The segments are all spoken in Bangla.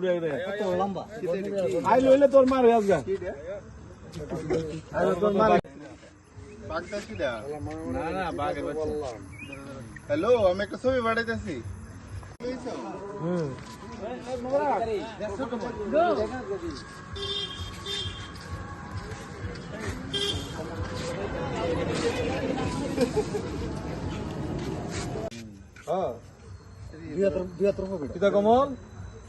উড়ে উড়ে কত লম্বা। আই লইলে তোর মার হয়ে বাচ্চা হ্যালো আমি একটা ছবি পাঠাইতেছি। হুম। হ্যাঁ। বৃহত্তর বৃহত্তর হবে। কিতা কমল?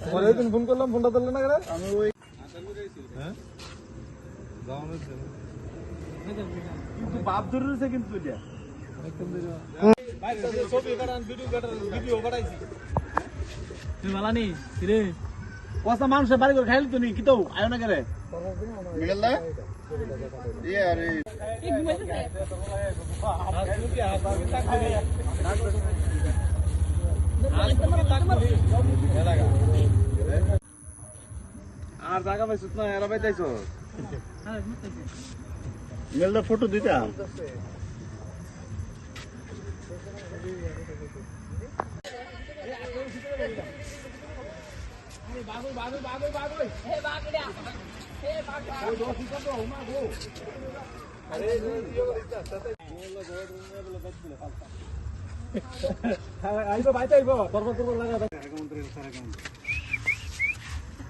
পরে দিন ফোন করলাম ফোনটা ধরলে না করে আমি ওই হ্যাঁ? কিন্তু বাপ ধরেছে কিন্তু এটা ছবি কাটান ভিডিও কাটান ভিডিও বাড়াইছি তুই ভালো নি রে কষ্ট মানুষের বাড়ি করে খাইলি তো নি কি তো? আয়ো না করে মিগেল আরে আর জায়গা পাইছিস না এরা পাইতাইছো। মিগেলদা ফটো দিতা আইবো বাইতে আইবো। তরব লাগা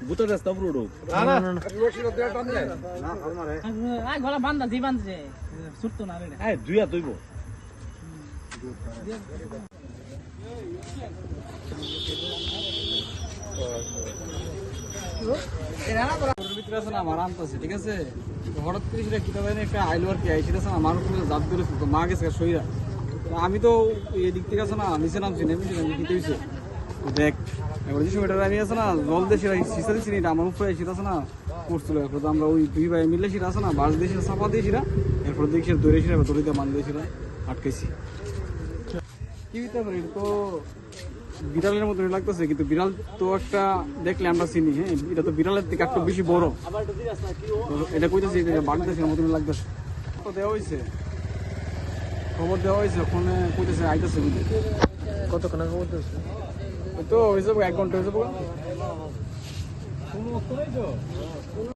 বুতো রাস্তা পুরো না না। আই গলা বান্ধা দি ছুটতো না রে। এই দুইয়া দইব। আছে না আমার আনতেছে ঠিক আছে? তো হঠাৎ করে সেটা কিতাব এনে একটা আইলো আর কি আই সেটা আছে না মানুষ পুরো জাপ ধরেছে তো মা গেছে আমি তো এদিক থেকে আছে না নিচে নামছি নেমে আমি কিতে হয়েছে দেখ এবার যে সময়টা আমি আছে না, জল দিয়ে সেটা এটা আমার উপরে সেটা আছে না করছিল এরপর তো আমরা ওই দুই ভাই মিলে সেটা আছে না বাস দিয়ে সেটা চাপা দিয়ে এরপর দেখি দৌড়ে দড়িতে মান দিয়ে এটা তো বিড়ালের মতো লাগতেছে, কিন্তু বিড়াল তো একটা দেখলে আমরা চিনি হ্যাঁ? এটা তো বিড়ালের থেকে একটু বেশি বড়। এটা কইতেছে, এটা বাড়তেছে মতো লাগতেছে। তো দেওয়া হয়েছে খবর দেওয়া হয়েছে ওখানে কইতেছে, আইতেছে কতক্ষণ খবর ওই তো হয়েছে এক ঘণ্টা হয়েছে